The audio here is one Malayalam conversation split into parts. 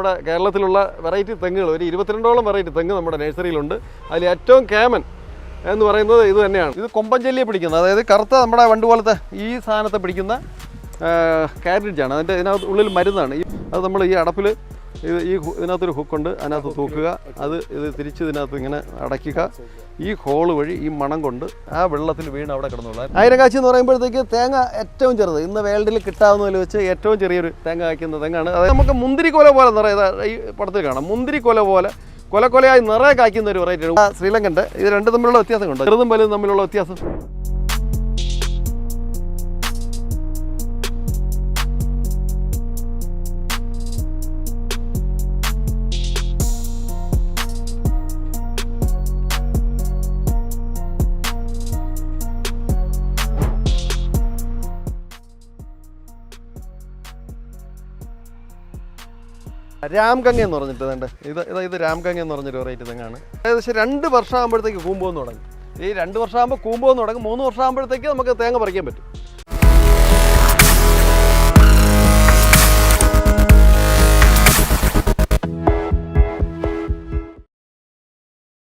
നമ്മുടെ കേരളത്തിലുള്ള വെറൈറ്റി തെങ്ങുകൾ ഒരു ഇരുപത്തിരണ്ടോളം വെറൈറ്റി തെങ്ങ് നമ്മുടെ നഴ്സറിയിലുണ്ട്. അതിൽ ഏറ്റവും കേമൻ എന്ന് പറയുന്നത് ഇത് തന്നെയാണ്. ഇത് കൊമ്പഞ്ചല്ലിയെ പിടിക്കുന്നത് അതായത് കറുത്ത നമ്മുടെ വണ്ട് പോലത്തെ ഈ സാധനത്തെ പിടിക്കുന്ന കാരേജാണ് അതിന്റെ ഇതിനകത്ത് ഉള്ളിൽ മരുന്നാണ്. അത് നമ്മൾ ഈ അടപ്പിൽ ഇത് ഈ ഇതിനകത്തൊരു ഹുക്കുണ്ട്. അതിനകത്ത് തൂക്കുക. അത് ഇത് തിരിച്ച് ഇതിനകത്ത് ഇങ്ങനെ അടയ്ക്കുക. ഈ ഹോൾ വഴി ഈ മണം കൊണ്ട് ആ വെള്ളത്തിൽ വീണ് അവിടെ കിടന്നുള്ള അയിരകാച്ചി എന്ന് പറയുമ്പോഴത്തേക്ക് തേങ്ങ ഏറ്റവും ചെറുത്. ഇന്ന് വേൾഡിൽ കിട്ടാവുന്നതിൽ വെച്ച് ഏറ്റവും ചെറിയൊരു തേങ്ങ കായ്ക്കുന്ന തെങ്ങാണ്. അതായത് നമുക്ക് മുന്തിരി കൊല പോലെ നിറയെ ഈ പടത്തിൽ കാണാം. മുന്തിരി കൊല പോലെ കൊല കൊലയായി നിറയെ കായ്ക്കുന്ന ഒരു വെറൈറ്റി ശ്രീലങ്കന്റെ. ഇത് രണ്ടും തമ്മിലുള്ള വ്യത്യാസം കൊണ്ട് ചെറുതും വലുതും തമ്മിലുള്ള വ്യത്യാസം? രാംഗംഗ എന്ന് പറഞ്ഞിട്ട് ഇതുണ്ട്. ഇത് ഇത് ഇത് രാംഗംഗ എന്ന് പറഞ്ഞൊരു വെറൈറ്റി തെങ്ങാണ് ഏകദേശം രണ്ട് വർഷം ആകുമ്പോഴത്തേക്ക് കൂമ്പോന്ന് തുടങ്ങും. ഈ രണ്ട് വർഷം ആകുമ്പോൾ കൂമ്പോന്ന് തുടങ്ങും. മൂന്ന് വർഷം ആകുമ്പോഴത്തേക്ക് നമുക്ക് തേങ്ങ പറിക്കാൻ പറ്റും.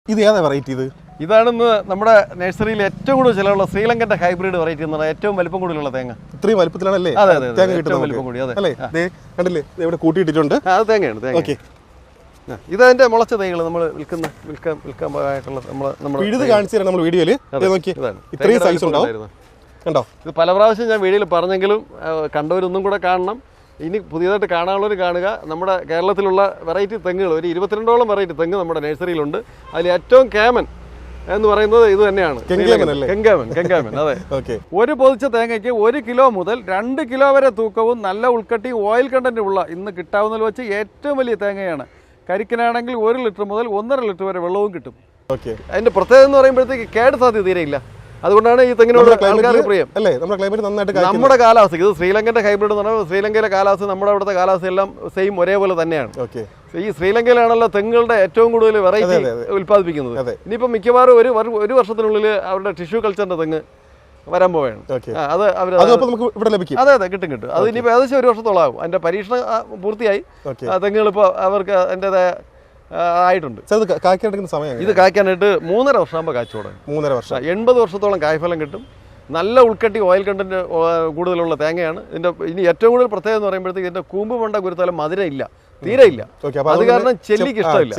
ഇത് ഏതാ വെറൈറ്റി ഇത്? ഇതാണ് ഇന്ന് നമ്മുടെ നഴ്സറിയിൽ ഏറ്റവും കൂടുതൽ ചിലവുള്ള ശ്രീലങ്കന്റെ ഹൈബ്രിഡ് വെറൈറ്റി എന്ന് പറഞ്ഞാൽ ഏറ്റവും വലിപ്പം കൂടുതലുള്ള തേങ്ങ. ഇത്രയും വലിപ്പത്തിലാണല്ലേ? അതെ, അതെ. തേങ്ങ കിട്ടുന്നത് വലിപ്പം കൂടി, അതെ. അല്ലേ? കണ്ടില്ലേ? ഇവിടെ കൂട്ടിയിട്ടിട്ടുണ്ട്. അത് തേങ്ങയാണ് തേങ്ങ ഓക്കെ. മുളച്ച തൈകൾ നമ്മൾ വിൽക്കുന്ന വിൽക്കാൻ വിൽക്കാൻ ആയിട്ടുള്ള നമ്മൾ നമ്മൾ പിഴുത് കാണിച്ചു തരാം നമ്മൾ വീഡിയോയിൽ. ഇത്രയും സൈസ് ഉണ്ടാവും. കണ്ടോ? ഇത് പല പ്രാവശ്യം ഞാൻ വീഡിയോയിൽ പറഞ്ഞെങ്കിലും കണ്ടവരൊന്നും കൂടെ കാണണം. ഇനി പുതിയതായിട്ട് കാണാനുള്ളവർ കാണുക. നമ്മുടെ കേരളത്തിലുള്ള വെറൈറ്റി തെങ്ങുകൾ ഒരു ഇരുപത്തിരണ്ടോളം വെറൈറ്റി തെങ്ങ് നമ്മുടെ നഴ്സറിയിലുണ്ട്. അതിൽ ഏറ്റവും കേമൻ എന്ന് പറയുന്നത് ഇത് തന്നെയാണ്. കെങ്കേമൻ? കെങ്കാമൻ അതെ. ഓക്കെ. ഒരു പൊതിച്ച തേങ്ങയ്ക്ക് ഒരു കിലോ മുതൽ രണ്ട് കിലോ വരെ തൂക്കവും നല്ല ഉൾക്കട്ടി ഓയിൽ കണ്ടന്റ് ഉള്ള ഇന്ന് കിട്ടാവുന്നതിൽ വെച്ച് ഏറ്റവും വലിയ തേങ്ങയാണ്. കരിക്കനാണെങ്കിൽ ഒരു ലിറ്റർ മുതൽ ഒന്നര ലിറ്റർ വരെ വെള്ളവും കിട്ടും. ഓക്കെ. അതിന്റെ പ്രത്യേകത എന്ന് പറയുമ്പോഴത്തേക്ക് കേട് സാധ്യത തീരെയില്ല. അതുകൊണ്ടാണ് ഈ തെങ്ങിനോട് ആൾക്കാർക്ക് പ്രിയം. അല്ലേ? നമ്മുടെ ക്ലൈമറ്റ് നന്നായിട്ട്. നമ്മുടെ കാലാവസ്ഥ ഇത് ശ്രീലങ്കന്റെ ഹൈബ്രിഡ് എന്ന് പറഞ്ഞാൽ ശ്രീലങ്കയിലെ കാലാവസ്ഥ നമ്മുടെ അവിടുത്തെ കാലാവസ്ഥ എല്ലാം സെയിം ഒരേപോലെ തന്നെയാണ്. ഓക്കെ. ഈ ശ്രീലങ്കയിലാണല്ലോ തെങ്ങുകളുടെ ഏറ്റവും കൂടുതൽ വെറൈറ്റി. ഉൽപ്പാദിപ്പിക്കുന്നത്. ഇനിയിപ്പോൾ മിക്കവാറും ഒരു ഒരു വർഷത്തിനുള്ളിൽ അവരുടെ ടിഷ്യൂ കൾച്ചറിന്റെ തെങ്ങ് വരാൻ പോവുകയാണ്. അത് അവർ നമുക്ക് ഇവിടെ ലഭിക്കും. അതെ അതെ കിട്ടും കിട്ടും. അത് ഇനിയിപ്പോൾ ഏകദേശം ഒരു വർഷത്തോളം ആകും അതിന്റെ പരീക്ഷണം പൂർത്തിയായി. തെങ്ങുകൾ ഇപ്പോൾ അവർക്ക് അതിന്റെതായ ആയിട്ടുണ്ട്. കായ്ക്കാനെടുക്കുന്ന സമയം ഇത് കായ്ക്കാനായിട്ട് മൂന്നര വർഷമാകുമ്പോൾ കാച്ചു തുടങ്ങും. മൂന്നര വർഷം. എൺപത് വർഷത്തോളം കായ്ഫലം കിട്ടും. നല്ല ഉൾക്കട്ടി ഓയിൽ കണ്ടന്റ് കൂടുതലുള്ള തേങ്ങയാണ്. ഇതിന്റെ ഇനി ഏറ്റവും കൂടുതൽ പ്രത്യേകത എന്ന് പറയുമ്പോഴത്തേക്ക് ഇതിന്റെ കൂമ്പ് മണ്ട ഗുരുത്താലും മധുരം ഇല്ല തീരെ ഇല്ല അത് കാരണം ചെല്ലിക്ക് ഇഷ്ടമില്ല.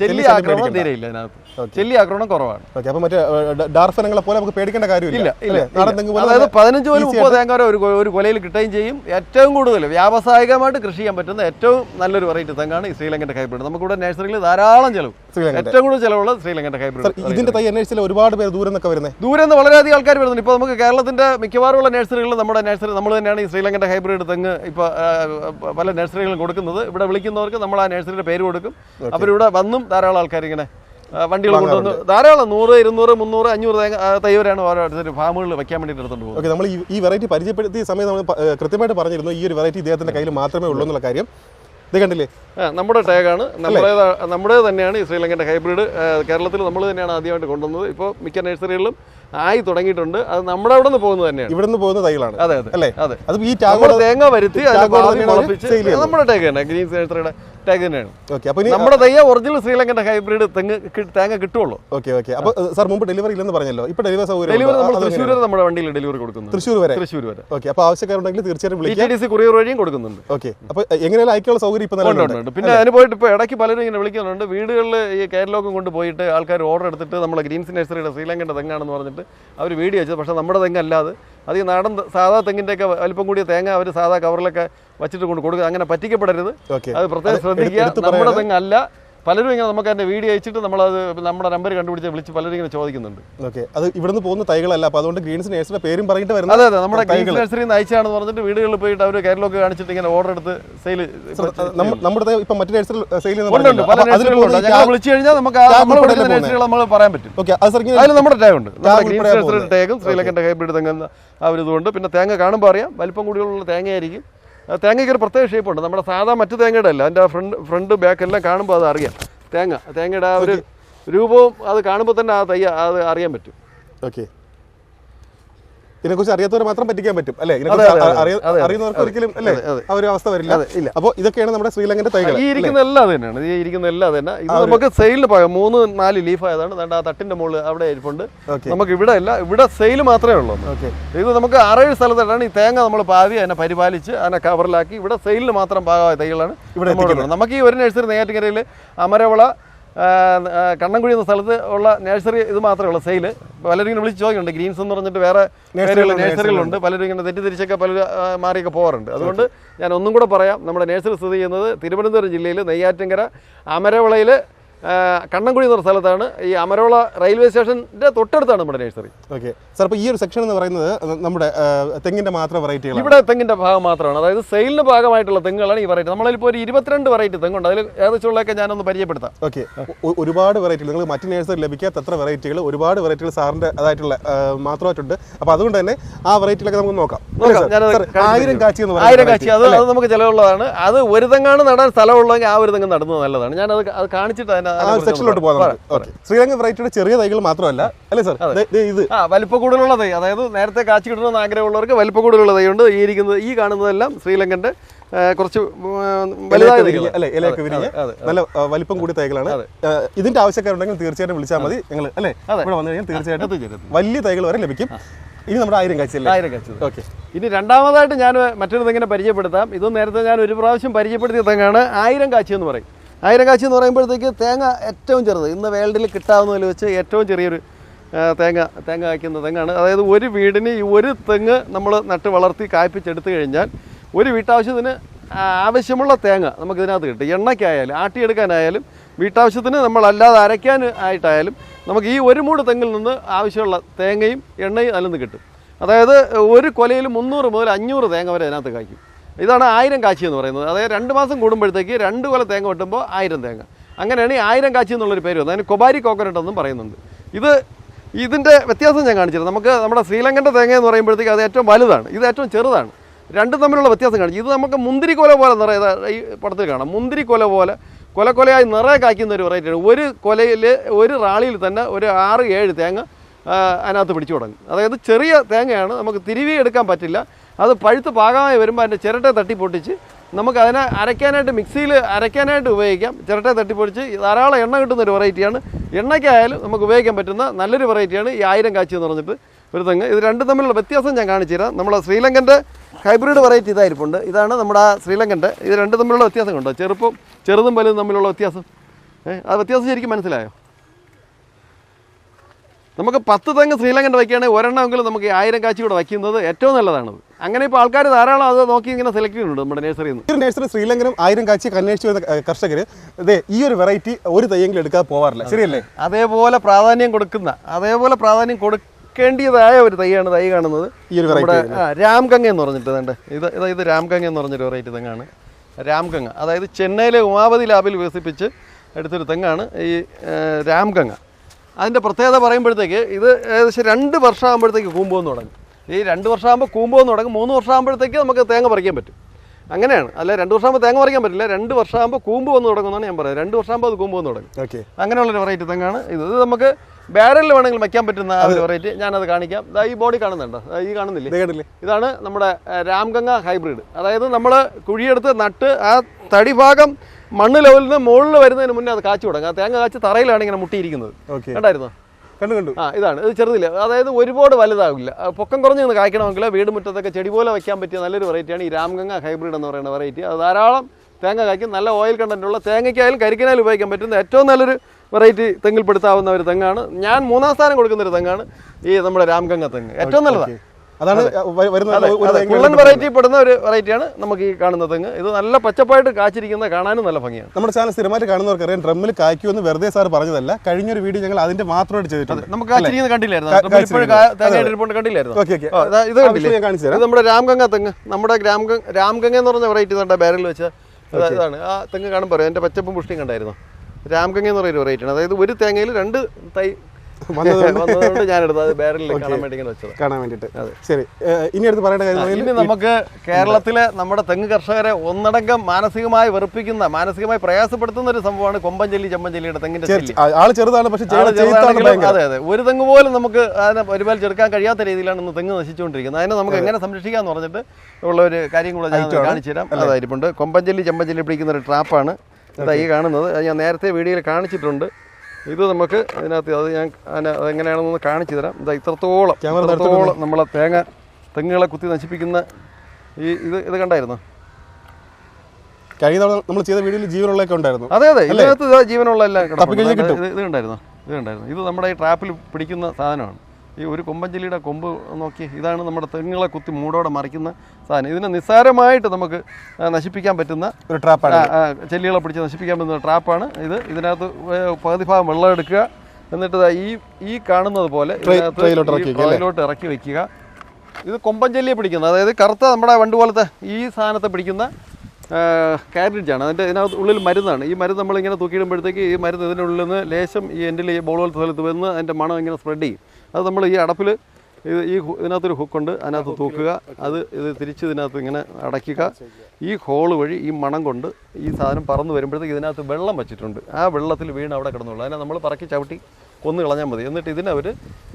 ചെല്ലി ആക്രമണം തീരയില്ല തീരെ ഇല്ല അതിനകത്ത് ചെല്ലി ആക്രമണം കുറവാണ്. മറ്റേ ഡാർഫനങ്ങളെ പോലെ നമുക്ക് പേടിക്കേണ്ട കാര്യമില്ല. ഇല്ല അതായത് പതിനഞ്ച് മുതൽ മുപ്പത് തേങ്ങ വരെ ഒരു ഒരു കൊലയിൽ കിട്ടുകയും ചെയ്യും. ഏറ്റവും കൂടുതൽ വ്യാവസായികമായിട്ട് കൃഷി ചെയ്യാൻ പറ്റുന്ന ഏറ്റവും നല്ലൊരു വെറൈറ്റി തെങ്ങാണ് ഈ ശ്രീലങ്കന്റെ ഹൈബ്രിഡ് നമുക്കിവിടെ നഴ്സറിയിൽ ധാരാളം ചെലവ്. ഏറ്റവും കൂടുതൽ ചെലവുള്ള ശ്രീലങ്കന്റെ സാർ ഹൈബ്രിഡ് ഇതിന്റെ തൈ അന്വേഷിച്ചാൽ ഒരുപാട് പേര് ദൂരം നിന്നൊക്കെ വരുന്നത് ദൂരം നിന്ന് വളരെയധികം ആൾക്കാർ വരുന്നുണ്ട്. ഇപ്പോൾ നമുക്ക് കേരളത്തിന്റെ മിക്കവാറുമുള്ള നഴ്സറികളിൽ നമ്മുടെ നഴ്സറി നമ്മൾ തന്നെയാണ് ഈ ശ്രീലങ്കന്റെ ഹൈബ്രിഡ് തെങ്ങ് ഇപ്പോൾ പല നഴ്സറികളും കൊടുക്കുന്നത്. ഇവിടെ വിളിക്കുന്നവർക്ക് നമ്മൾ ആ നഴ്സറിയുടെ പേര് കൊടുക്കും. അവരിവിടെ വന്നും ധാരാളം ആൾക്കാർ ഇങ്ങനെ വണ്ടികൾ കൊണ്ടുവന്ന് ധാരാളം നൂറ് ഇരുന്നൂറ് മുന്നൂറ് അഞ്ഞൂറ് തൈ വരെയാണ് ഓരോരുത്തർ ഫാമുകളിൽ വെക്കാൻ വേണ്ടിയിട്ട് എടുത്തുകൊണ്ട് പോകും ഓക്കെ നമ്മൾ ഈ വെറൈറ്റി പരിചയപ്പെടുത്തിയ സമയം നമ്മൾ കൃത്യമായിട്ട് പറഞ്ഞിരുന്നു ഈ ഒരു വെറൈറ്റി ഇദ്ദേഹത്തിന്റെ കയ്യിൽ മാത്രമേ ഉള്ളൂ എന്നുള്ള കാര്യം. ഇത് കണ്ടില്ലേ? നമ്മുടെ ടാഗാണ്. നമ്മുടെ നമ്മുടെ തന്നെയാണ് ഈ ശ്രീലങ്കന്റെ ഹൈബ്രിഡ്. കേരളത്തിൽ നമ്മൾ തന്നെയാണ് ആദ്യമായിട്ട് കൊണ്ടുവന്നത്. ഇപ്പോൾ മിക്ക നഴ്സറികളിലും ആയി തുടങ്ങിയിട്ടുണ്ട്. അത് നമ്മുടെ അവിടെ നിന്ന് പോകുന്നത് തന്നെയാണ്. ഇവിടെ നിന്ന് പോകുന്ന തൈകളാണ്. അതെ അതെ. അല്ലേ? അതെ. അത് ഈ ടാഗ് തേങ്ങ വരുത്തി നമ്മുടെ ടാഗ് തന്നെ ഗ്രീൻ നഴ്സറിയുടെ ടാഗ് തന്നെയാണ്. ഓക്കെ അപ്പൊ ഇനി നമ്മുടെ തയ്യ ഒറിജിനൽ ശ്രീലങ്കൻ ഹൈബ്രിഡ് തെങ്ങ് തേങ്ങ കിട്ടുള്ളൂ ഓക്കെ ഓക്കെ അപ്പൊ സാർ മുമ്പ് ഡെലിവറി ഇല്ലെന്ന് പറഞ്ഞല്ലോ. ഇപ്പൊ ഡെലിവറി സൗകര്യം ഡെലിവറി നമ്മൾ തൃശ്ശൂർ വരെ നമ്മുടെ വണ്ടിയിൽ ഡെലിവറി കൊടുക്കുന്നു തൃശ്ശൂർ വരെ? തൃശ്ശൂർ വരെ. ഓക്കെ അപ്പൊ ആവശ്യക്കാരുണ്ടെങ്കിൽ തീർച്ചയായിട്ടും ഇ വിളിക്കാം ഡി സി കൊറിയർ വഴിയും കൊടുക്കുന്നുണ്ട്. ഓക്കെ അപ്പൊ എങ്ങനെയാലും അയക്കാനുള്ള സൗകര്യം ഇപ്പൊ നിലവിലുണ്ട്. പിന്നെ അതിന് പോയിട്ട് ഇപ്പോൾ ഇടയ്ക്ക് പലരും ഇങ്ങനെ വിളിക്കുന്നുണ്ട്. വീടുകളിൽ ഈ കാറ്റലോഗും കൊണ്ട് പോയിട്ട് ആൾക്കാർ ഓർഡർ എടുത്തിട്ട് നമ്മളെ ഗ്രീൻസ് നഴ്സറിയുടെ ശ്രീലങ്കന്റെ തെങ്ങാണെന്ന് പറഞ്ഞിട്ട് അവർ വീഡിയോ വെച്ചത് പക്ഷേ നമ്മുടെ തെങ്ങല്ലാതെ അത് ഈ നാടൻ സാധാ തെങ്ങിന്റെയൊക്കെ വലിപ്പം കൂടിയ തേങ്ങ അവർ സാധാ കവറിലൊക്കെ വച്ചിട്ട് കൊണ്ട് കൊടുക്കുക. അങ്ങനെ പറ്റിക്കപ്പെടരുത്. അത് പ്രത്യേകം ശ്രദ്ധിക്കുക. നമ്മുടെ തെങ്ങ് തെങ്ങല്ല പലരും ഇങ്ങനെ നമുക്ക് അതിന്റെ വീഡിയോ അയച്ചിട്ട് നമ്മളത് നമ്മുടെ നമ്പർ കണ്ടുപിടിച്ച് വിളിച്ച് പലരും ഇങ്ങനെ ചോദിക്കുന്നുണ്ട്. ഓക്കെ. അത് ഇവിടുന്ന് പോകുന്ന തൈകളല്ല. അപ്പോൾ അതുകൊണ്ട് ഗ്രീൻസ് നേഴ്സിന്റെ പേരും പറഞ്ഞിട്ട് വരുന്നത് അതെ അതെ. നമ്മുടെ ഗ്രീൻസ്. നഴ്സറിയിൽ നിന്ന് അയച്ചാണെന്ന് പറഞ്ഞിട്ട് വീടുകളിൽ പോയിട്ട് അവർ കാറ്റലോഗ് കാണിച്ചിട്ട് ഇങ്ങനെ ഓർഡർ എടുത്ത് സെയിൽ നമ്മ- നമ്മുടെ ഇപ്പം മറ്റു നഴ്സറിൽ സെയിൽ ഉണ്ട് പല നഴ്സറികളുണ്ട്. ഞങ്ങൾ വിളിച്ചു കഴിഞ്ഞാൽ നമുക്ക്. നഴ്സറികൾ നമ്മൾ പറയാൻ പറ്റും. ഓക്കെ അത് സർ ഇങ്ങനെ അതിൽ നമ്മുടെ ടാഗ് ഉണ്ട്. ഗ്രീൻസ് നഴ്സറിയുടെ ടാഗും ശ്രീലങ്കന്റെ ഹൈബ്രിഡ് തെങ്ങ് ആ ഒരു ഇതുകൊണ്ട് പിന്നെ തേങ്ങ കാണുമ്പോൾ അറിയാം. വലിപ്പം കൂടിയുള്ള തേങ്ങയായിരിക്കും. തേങ്ങയ്ക്ക് ഒരു പ്രത്യേക ഷേപ്പുണ്ട് നമ്മുടെ സാധാ മറ്റു തേങ്ങയുടെ അല്ല അതിന്റെ ഫ്രണ്ട് ഫ്രണ്ട് ബാക്ക് എല്ലാം കാണുമ്പോൾ അത് അറിയാം. തേങ്ങ തേങ്ങയുടെ ആ ഒരു രൂപവും അത് കാണുമ്പോൾ തന്നെ ആ തയ്യ അത് അറിയാൻ പറ്റും. ഓക്കെ ഇതിനെക്കുറിച്ച് അറിയാത്തവരെ മാത്രം പറ്റിക്കാൻ പറ്റും അല്ലെ? അറിയുന്നവർക്ക് ഒരിക്കലും അല്ലേ. ആ ഒരു അവസ്ഥ വരില്ല. അപ്പോൾ ഇതൊക്കെയാണ് നമ്മുടെ ശ്രീലങ്കന്റെ തൈകൾ ഈ ഇരിക്കുന്ന എല്ലാം തന്നെയാണ്. ഈ ഇരിക്കുന്ന എല്ലാം തന്നെ. ഇത് നമുക്ക് സെയിലിന് പോകാം മൂന്ന് നാല് ലീഫ് ആയതാണ്. ദാണ്ട് ആ തട്ടിന്റെ മുകളിൽ അവിടെ ഇരിപ്പുണ്ട്. നമുക്ക് ഇവിടെ അല്ല ഇവിടെ സെയിൽ മാത്രമേ ഉള്ളൂ ഇത് നമുക്ക് ആറേഴ് സ്ഥലത്തായിട്ടാണ് ഈ തേങ്ങ നമ്മൾ പാവി അതിനെ പരിപാലിച്ച് അതിനെ കവറിലാക്കി ഇവിടെ സെയിലിന് മാത്രം പാകമായ തൈകളാണ് ഇവിടെ. നമുക്ക് ഈ ഒരു നഴ്സറി നെയ്യാറ്റിങ്ങരയിൽ അമരവള കണ്ണൻകുഴി എന്ന സ്ഥലത്ത് ഉള്ള നഴ്സറി ഇത് മാത്രമേ ഉള്ളൂ സെയിൽ പലരും ഇങ്ങനെ വിളിച്ച് ചോദിക്കുന്നുണ്ട്. ഗ്രീൻസ് എന്ന് പറഞ്ഞിട്ട് വേറെ നേഴ്സറികളുണ്ട് പലരും ഇങ്ങനെ തെറ്റിദ്ധരിച്ചൊക്കെ പല മാറിയൊക്കെ പോകാറുണ്ട്. അതുകൊണ്ട് ഞാൻ ഒന്നും കൂടെ പറയാം. നമ്മുടെ നേഴ്സറി സ്ഥിതി ചെയ്യുന്നത് തിരുവനന്തപുരം ജില്ലയിൽ നെയ്യാറ്റിൻകര അമരവിളയിൽ കണ്ണൻകുഴി എന്ന സ്ഥലത്താണ് ഈ അമരോള റെയിൽവേ സ്റ്റേഷന്റെ തൊട്ടടുത്താണ് നമ്മുടെ നഴ്സറി. ഓക്കെ. സാർ അപ്പോൾ ഈ ഒരു സെക്ഷൻ എന്ന് പറയുന്നത് നമ്മുടെ തെങ്ങിന്റെ മാത്രം വെറൈറ്റികൾ ഇവിടെ തെങ്ങിന്റെ ഭാഗം മാത്രമാണ്. അതായത് സെയിലിന്റെ ഭാഗമായിട്ടുള്ള തെങ്ങുകളാണ് ഈ വെറൈറ്റി നമ്മളിപ്പോൾ ഒരു ഇരുപത്തിരണ്ട് വെറൈറ്റി തെങ്ങുണ്ട്. അതിൽ ഏകദേശമുള്ളതൊക്കെ ഞാനൊന്ന് പരിചയപ്പെടുത്താം. ഓക്കെ. ഒരുപാട് വെറൈറ്റികൾ നിങ്ങൾ മറ്റ് നേഴ്സറി ലഭിക്കാത്തത്ര വെറൈറ്റികൾ ഒരുപാട് വെറൈറ്റികൾ സാറിന്റെ അതായിട്ടുള്ള മാത്രമായിട്ടുണ്ട്. അപ്പോൾ അതുകൊണ്ട് തന്നെ ആ വെറൈറ്റികളൊക്കെ നമുക്ക് നോക്കാം. ആയിരം കാച്ചി എന്ന് ആയിരം കാച്ചി. അത് നമുക്ക് ചിലവുള്ളതാണ്. അത് ഒരു തെങ്ങാണ് നടാൻ സ്ഥലമുള്ളതെങ്കിൽ ആ ഒരു തെങ്ങ് നടുന്നത് നല്ലതാണ്. ഞാൻ അത് കാണിച്ചിട്ട് അതിനെ ആ ഒരു സെക്ഷനിലോട്ട് പോകാം ശ്രീലങ്ക വെറൈറ്റിയുടെ ചെറിയ തൈകൾ മാത്രമല്ല അല്ലേ സാർ? ഇത്. ആ വലിപ്പ കൂടുതലുള്ള തൈ. അതായത് നേരത്തെ കാച്ചി കിട്ടണമെന്ന് ആഗ്രഹമുള്ളവർക്ക് വലിപ്പ കൂടുതലുള്ള തൈ ഉണ്ട്. ഈ ഇരിക്കുന്നത് ഈ കാണുന്നതെല്ലാം ശ്രീലങ്കന്റെ കുറച്ച് നല്ല വലിപ്പം കൂടിയ തൈകളാണ്. ഇതിന്റെ ആവശ്യക്കാരുണ്ടെങ്കിൽ തീർച്ചയായിട്ടും വിളിച്ചാൽ മതി. ഞങ്ങൾ അല്ലേ. ഇവിടെ വന്നു കഴിഞ്ഞാൽ തീർച്ചയായിട്ടും. വലിയ തൈകൾ വരെ ലഭിക്കും. ഇനി നമ്മുടെ ആയിരം കാച്ചി അല്ലേ ആയിരം കാഴ്ച ഓക്കെ. ഇനി രണ്ടാമതായിട്ട് ഞാൻ മറ്റൊരു തെങ്ങിനെ പരിചയപ്പെടുത്താം. ഇത് നേരത്തെ ഞാൻ ഒരു പ്രാവശ്യം പരിചയപ്പെടുത്തിയ തെങ്ങാണ് ആയിരം കാച്ചി എന്ന് പറയും. ആയിരം കാച്ചി എന്ന് പറയുമ്പോഴത്തേക്ക് തേങ്ങ ഏറ്റവും ചെറുത്. ഇന്ന് വേൾഡിൽ കിട്ടാവുന്നതിൽ വെച്ച് ഏറ്റവും ചെറിയൊരു തേങ്ങ തേങ്ങ കായ്ക്കുന്ന തെങ്ങാണ്. അതായത് ഒരു വീടിന് ഈ ഒരു തെങ്ങ് നമ്മൾ നട്ട് വളർത്തി കായ്പിച്ചെടുത്തു കഴിഞ്ഞാൽ ഒരു വീട്ടാവശ്യത്തിന് ആവശ്യമുള്ള തേങ്ങ നമുക്ക് ഇതിനകത്ത് കിട്ടും. എണ്ണയ്ക്കായാലും ആട്ടിയെടുക്കാനായാലും വീട്ടാവശ്യത്തിന് നമ്മൾ അല്ലാതെ അരയ്ക്കാൻ ആയിട്ടായാലും നമുക്ക് ഈ ഒരു മൂട് തെങ്ങിൽ നിന്ന് ആവശ്യമുള്ള തേങ്ങയും എണ്ണയും അതിൽ നിന്ന് കിട്ടും. അതായത് ഒരു കൊലയിൽ മുന്നൂറ് മുതൽ അഞ്ഞൂറ് തേങ്ങ വരെ അതിനകത്ത് കായ്ക്കും. ഇതാണ് ആയിരം കാച്ചി എന്ന് പറയുന്നത്. അതായത് രണ്ട് മാസം കൂടുമ്പോഴത്തേക്ക് രണ്ട് കൊല തേങ്ങ വെട്ടുമ്പോൾ ആയിരം തേങ്ങ. അങ്ങനെയാണ് ഈ ആയിരം കാച്ചി എന്നുള്ളൊരു പേര് വന്നത്. അതിന് കൊബാരി കോക്കനട്ട് എന്നും പറയുന്നുണ്ട്. ഇത് ഇതിന്റെ വ്യത്യാസം ഞാൻ കാണിച്ചിരുന്നു നമുക്ക് നമ്മുടെ ശ്രീലങ്കന്റെ തേങ്ങ എന്ന് പറയുമ്പോഴത്തേക്ക് അത് ഏറ്റവും വലുതാണ്. ഇത് ഏറ്റവും ചെറുതാണ്. രണ്ടും തമ്മിലുള്ള വ്യത്യാസം കാണിച്ചു. ഇത് നമുക്ക് മുന്തിരി കൊല പോലെ നിറയെ ഈ പടത്തിൽ കാണാം. മുന്തിരി കൊല പോലെ കൊല കൊലയായി നിറയെ കായ്ക്കുന്ന ഒരു വെറൈറ്റിയാണ് ഒരു കൊലയിൽ ഒരു റാളിയിൽ തന്നെ ഒരു ആറ് ഏഴ് തേങ്ങ അതിനകത്ത് പിടിച്ചു തുടങ്ങും. അതായത് ചെറിയ തേങ്ങയാണ് നമുക്ക് തിരിവി എടുക്കാൻ പറ്റില്ല. അത് പഴുത്ത് പാകമായി വരുമ്പോൾ അതിന്റെ ചിരട്ടെ തട്ടി പൊട്ടിച്ച് നമുക്ക് അതിനെ അരയ്ക്കാനായിട്ട് മിക്സിയിൽ അരയ്ക്കാനായിട്ട് ഉപയോഗിക്കാം. ചിരട്ടെ തട്ടി പൊടിച്ച് ധാരാളം എണ്ണ കിട്ടുന്ന ഒരു വെറൈറ്റിയാണ് എണ്ണയ്ക്കായാലും നമുക്ക് ഉപയോഗിക്കാൻ പറ്റുന്ന നല്ലൊരു വെറൈറ്റിയാണ് ഈ ആയിരം കാച്ചി എന്ന് പറഞ്ഞിട്ട് ഒരു തെങ്ങ്. ഇത് രണ്ടും തമ്മിലുള്ള വ്യത്യാസം ഞാൻ കാണിച്ചു തരാം. നമ്മുടെ ശ്രീലങ്കന്റെ ഹൈബ്രിഡ് വെറൈറ്റി ഇതായിരിപ്പുണ്ട്. ഇതാണ് നമ്മുടെ ആ ശ്രീലങ്കന്റെ ഇത് രണ്ടും തമ്മിലുള്ള വ്യത്യാസം കണ്ടോ? ചെറുപ്പം ചെറുതും വലുതും തമ്മിലുള്ള വ്യത്യാസം. ഏഹ് ആ വ്യത്യാസം ശരിക്കും മനസ്സിലായോ? നമുക്ക് പത്ത് തെങ്ങ് ശ്രീലങ്കൻ വയ്ക്കുകയാണെങ്കിൽ ഒരെണ്ണമെങ്കിലും നമുക്ക് ആയിരം കാച്ചി കൂടെ വയ്ക്കുന്നത് ഏറ്റവും നല്ലതാണ് അങ്ങനെ ഇപ്പോൾ ആൾക്കാർ ധാരാളം അത് നോക്കി ഇങ്ങനെ സെലക്ട് ചെയ്യുന്നുണ്ട് നമ്മുടെ നഴ്സറിയിൽ നിന്ന് നഴ്സറി ശ്രീലങ്കനും ആയിരം കാച്ചി കന്വേഷിച്ച് വരുന്ന കർഷകർ ഇതേ ഈ ഒരു വെറൈറ്റി ഒരു തയ്യെങ്കിലും എടുക്കാൻ പോവാറില്ല. ശരിയല്ലേ? അതേപോലെ പ്രാധാന്യം കൊടുക്കുന്ന അതേപോലെ പ്രാധാന്യം കൊടുക്കേണ്ടതായ ഒരു തൈയാണ് തൈ കാണുന്നത്. ഈ ഒരു വെറൈറ്റി രാംഗംഗ എന്ന് പറഞ്ഞിട്ട് ഇതുണ്ട്. ഇത് ഇത് ഇത് രാംഗംഗ എന്ന് പറഞ്ഞൊരു വെറൈറ്റി തെങ്ങാണ്. രാംഗംഗ അതായത് ചെന്നൈയിലെ ഉമാപതി ലാബിൽ വികസിപ്പിച്ച് എടുത്തൊരു തെങ്ങാണ് ഈ രാംഗംഗ. അതിന്റെ പ്രത്യേകത പറയുമ്പോഴത്തേക്ക് ഇത് ഏകദേശം രണ്ട് വർഷമാകുമ്പോഴത്തേക്ക് കൂമ്പോന്ന് തുടങ്ങും. ഈ രണ്ട് വർഷമാകുമ്പോൾ കൂമ്പോന്ന് തുടങ്ങും. മൂന്ന് വർഷമാകുമ്പോഴത്തേക്ക് നമുക്ക് തേങ്ങ പറിക്കാൻ പറ്റും. അങ്ങനെയാണ്. അല്ല രണ്ട് വർഷം ആകുമ്പോൾ തേങ്ങ പറിക്കാൻ പറ്റില്ല. രണ്ട് വർഷമാകുമ്പോൾ കൂമ്പ് വന്ന് തുടങ്ങുന്നതാണ് ഞാൻ പറയുന്നത്. രണ്ട് വർഷമാകുമ്പോൾ അത് കൂമ്പ് വന്ന് തുടങ്ങും. ഓക്കെ. അങ്ങനെയുള്ളൊരു വെറൈറ്റി തെങ്ങാണ് ഇത്. ഇത് നമുക്ക് ബാരലിൽ വേണമെങ്കിൽ വയ്ക്കാൻ പറ്റുന്ന ഒരു വെറൈറ്റി ഞാനത് കാണിക്കാം. ഈ ബോഡി കാണുന്നുണ്ടോ? ഈ കാണുന്നില്ലേ? ഇതാണ് നമ്മുടെ രാംഗംഗ ഹൈബ്രിഡ് അതായത് നമ്മൾ കുഴിയെടുത്ത് നട്ട് ആ തടിഭാഗം മണ്ണ് ലെവലിൽ നിന്ന് മുകളിൽ വരുന്നതിന് മുന്നേ അത് കാച്ചു തുടങ്ങും. ആ തേങ്ങ കാച്ച് തറയിലാണ് ഇങ്ങനെ മുട്ടിയിരിക്കുന്നത്. കണ്ടായിരുന്നോ? കണ്ടു കണ്ടു. ആ ഇതാണ്. ഇത് ചെറുതില്ല? അതായത് ഒരുപാട് വലുതാവില്ല. പൊക്കം കുറഞ്ഞ് നിന്ന് കായ്ക്കണമെങ്കിൽ വീട് മുറ്റത്തൊക്കെ ചെടി പോലെ വയ്ക്കാൻ പറ്റിയ നല്ലൊരു വെറൈറ്റിയാണ് ഈ രാംഗംഗ ഹൈബ്രിഡ് എന്ന് പറയുന്ന വെറൈറ്റി അത് ധാരാളം തേങ്ങ കായ്ക്കും. നല്ല ഓയിൽ കണ്ടന്റുള്ള തേങ്ങയ്ക്കായാലും കരിക്കിനായാലും ഉപയോഗിക്കാൻ പറ്റുന്ന ഏറ്റവും നല്ലൊരു വെറൈറ്റി തെങ്ങിൽപ്പെടുത്താവുന്ന ഒരു തെങ്ങാണ്. ഞാൻ മൂന്നാം സ്ഥാനം കൊടുക്കുന്ന ഒരു തെങ്ങാണ് ഈ നമ്മുടെ രാംഗംഗ തെങ്ങ്. ഏറ്റവും നല്ലതാണ് അതാണ് കുള്ളൻ വെറൈറ്റി പെടുന്ന ഒരു വെറൈറ്റിയാണ് നമുക്ക് ഈ കാണുന്ന തെങ്ങ്. ഇത് നല്ല പച്ചപ്പായിട്ട് കാച്ചിരിക്കുന്ന കാണാനും നല്ല ഭംഗിയാണ്. നമ്മുടെ ചാനൽ സ്ഥിരമായിട്ട് കാണുന്നവർക്ക് അറിയാം ഡ്രമ്മിൽ കായ്ക്കുമെന്ന് വെറുതെ സാർ പറഞ്ഞതല്ല. കഴിഞ്ഞൊരു വീഡിയോ ഞങ്ങൾ അതിന്റെ മാത്രമായിട്ട് ചെയ്തിട്ടുണ്ട്. നമുക്ക് കാച്ചിരിക്കുന്ന കണ്ടില്ലായിരുന്നു? കണ്ടില്ലായിരുന്നു? ഇത് നമ്മുടെ രാംഗംഗ തെങ്ങ്. നമ്മുടെ രാംഗംഗ രാംഗംഗ എന്ന് പറഞ്ഞ വെറൈറ്റി നമ്മുടെ ബാരലിൽ വെച്ച ഇതാ- ഇതാണ്. ആ തെങ്ങ് കാണുമ്പോൾ എന്റെ പച്ചപ്പും പുഷ്ടിയും കണ്ടായിരുന്നു? രാംഗംഗ എന്ന് പറയുന്ന ആണ്. അതായത് ഒരു തേങ്ങയിൽ രണ്ട് തൈ വന്നതുകൊണ്ട് ഞാനെടുത്തത് അത് ബാരലിൽ കാണാൻ വേണ്ടി വെച്ചത്. കാണാൻ വേണ്ടിയിട്ട്. ശരി. ഏഹ്, ഇനി അടുത്ത് പറയേണ്ട കാര്യം ഇനി നമുക്ക് കേരളത്തിലെ നമ്മുടെ തെങ്ങ് കർഷകരെ ഒന്നടങ്കം മാനസികമായി വെറുപ്പിക്കുന്ന മാനസികമായി പ്രയാസപ്പെടുത്തുന്ന ഒരു സംഭവമാണ് കൊമ്പഞ്ചെല്ലി ചെമ്പഞ്ചെല്ലിയുടെ തെങ്ങിന്റെ ആൾ ചെറുതാണ് പക്ഷെ അതെ അതെ. ഒരു തെങ്ങ് പോലും നമുക്ക് അതിനെ പരിപാലിച്ചെടുക്കാൻ കഴിയാത്ത രീതിയിലാണ് ഇന്ന് തെങ്ങ് നശിച്ചുകൊണ്ടിരിക്കുന്നത്. അതിനെ നമുക്ക് എങ്ങനെ സംരക്ഷിക്കാന്ന് പറഞ്ഞിട്ട് ഉള്ള ഒരു കാര്യം കൂടെ ഞാൻ കാണിച്ചു തരാം അതായിരിക്കും കൊമ്പഞ്ചെല്ലി ചെമ്പഞ്ചെല്ലി പിടിക്കുന്ന ഒരു ട്രാപ്പാണ് ഇതാ ഈ കാണുന്നത്. അത് ഞാൻ നേരത്തെ വീഡിയോയിൽ കാണിച്ചിട്ടുണ്ട്. ഇത് നമുക്ക് അതിനകത്ത് അത് ഞാൻ അതിന- അതെങ്ങനെയാണെന്നൊന്ന് കാണിച്ചു തരാം. ഇതാ ഇത്രത്തോളം ഇത്രത്തോളം നമ്മളെ തേങ്ങ തെങ്ങുകളെ കുത്തി നശിപ്പിക്കുന്ന ഈ ഇത് ഇത് കണ്ടായിരുന്നു? കഴിഞ്ഞ നമ്മൾ ചെയ്ത വീഡിയോയിൽ ജീവനുള്ളതൊക്കെ ഉണ്ടായിരുന്നു. അതെ അതെ. ഇതിനകത്ത് ഇതാ ജീവനുള്ള എല്ലാം. ഇത് ഉണ്ടായിരുന്നു ഇത് ഉണ്ടായിരുന്നു ഇത് നമ്മുടെ ഈ ട്രാപ്പിൽ പിടിക്കുന്ന സാധനമാണ്. ഈ ഒരു കൊമ്പഞ്ചെല്ലിയുടെ കൊമ്പ് നോക്കി ഇതാണ് നമ്മുടെ തെങ്ങുകളെ കുത്തി മൂടോടെ മറിക്കുന്ന സാധനം. ഇതിനെ നിസ്സാരമായിട്ട് നമുക്ക് നശിപ്പിക്കാൻ പറ്റുന്ന ഒരു ട്രാപ്പാണ് ചെല്ലികളെ പിടിച്ച് നശിപ്പിക്കാൻ പറ്റുന്ന ട്രാപ്പാണ് ഇത്. ഇതിനകത്ത് പകുതി ഭാഗം വെള്ളം എടുക്കുക. എന്നിട്ട് ഈ ഈ കാണുന്നത് പോലെ ഇതിനകത്ത് ട്രെയിലോട്ട് ഇറക്കി വെക്കുക, ഇത് കൊമ്പഞ്ചെല്ലിയെ പിടിക്കുന്നത് അതായത് കറുത്ത നമ്മുടെ വണ്ട് പോലത്തെ ഈ സാധനത്തെ പിടിക്കുന്ന കാരേജാണ് അതിന്റെ ഇതിനകത്ത് ഉള്ളിൽ മരുന്നാണ്. ഈ മരുന്ന് നമ്മളിങ്ങനെ തൂക്കിയിടുമ്പോഴത്തേക്ക് ഈ മരുന്ന് ഇതിനുള്ളിൽ നിന്ന് ലേശം ഈ എൻഡിൽ ഈ ബോൾ പോലത്തെ സ്ഥലത്ത് വന്ന് അതിന്റെ മണം ഇങ്ങനെ സ്പ്രെഡ് ചെയ്യും. അത് നമ്മൾ ഈ അടപ്പിൽ ഇത് ഈ ഇതിനകത്തൊരു ഹുക്കുണ്ട് അതിനകത്ത് തൂക്കുക അത് ഇത് തിരിച്ച് ഇതിനകത്ത് ഇങ്ങനെ അടയ്ക്കുക. ഈ ഹോൾ വഴി ഈ മണം കൊണ്ട് ഈ സാധനം പറന്ന് വരുമ്പോഴത്തേക്ക് ഇതിനകത്ത് വെള്ളം വച്ചിട്ടുണ്ട്. ആ വെള്ളത്തിൽ വീണ് അവിടെ കിടന്നുള്ളൂ. അതിനെ നമ്മൾ പറക്കി ചവിട്ടി കൊന്നു കളഞ്ഞാൽ മതി. എന്നിട്ട് ഇതിനവർ